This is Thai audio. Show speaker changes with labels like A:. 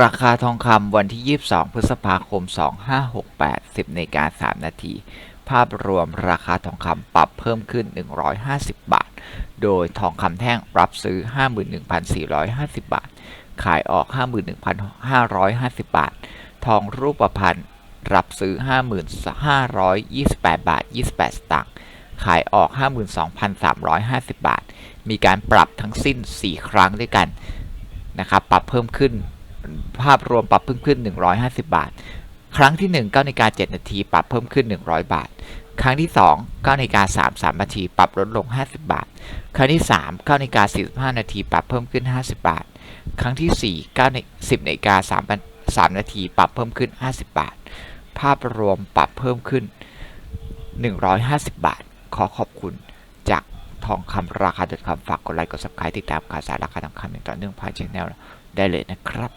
A: ราคาทองคำวันที่ 22 พฤษภาคม 2568 10นาฬิการ 3 นาที ภาพรวมราคาทองคำปรับเพิ่มขึ้น 150 บาท โดยทองคำแท่งรับซื้อ 51,450 บาท ขายออก 51,550 บาท ทองรูปพรรณรับซื้อ 5,528 บาท 28 สตางค์ ขายออก 52,350 บาท มีการปรับทั้งสิ้น 4 ครั้งด้วยกันนะครับ ปรับเพิ่มขึ้น ภาพรวมปรับเพิ่มขึ้น 150 บาท ครั้งที่ 1 9นาฬิกา7นาทีปรับเพิ่มขึ้น 100 บาท ครั้งที่ 2 9นาฬิกา33นาทีปรับลดลง 50 บาท ครั้งที่ 3 9นาฬิกา45นาทีปรับเพิ่มขึ้น 50 บาท ครั้งที่ 4 9นา10นาฬิกา3 3นาทีปรับเพิ่มขึ้น 50 บาท ภาพรวมปรับเพิ่มขึ้น 150 บาท ขอขอบคุณจากทองคำราคาดดคำฝากกดไลค์กด subscribe ติดตามข่าวสารราคาทองคำอย่างต่อเนื่องภายในช่องได้เลยนะครับ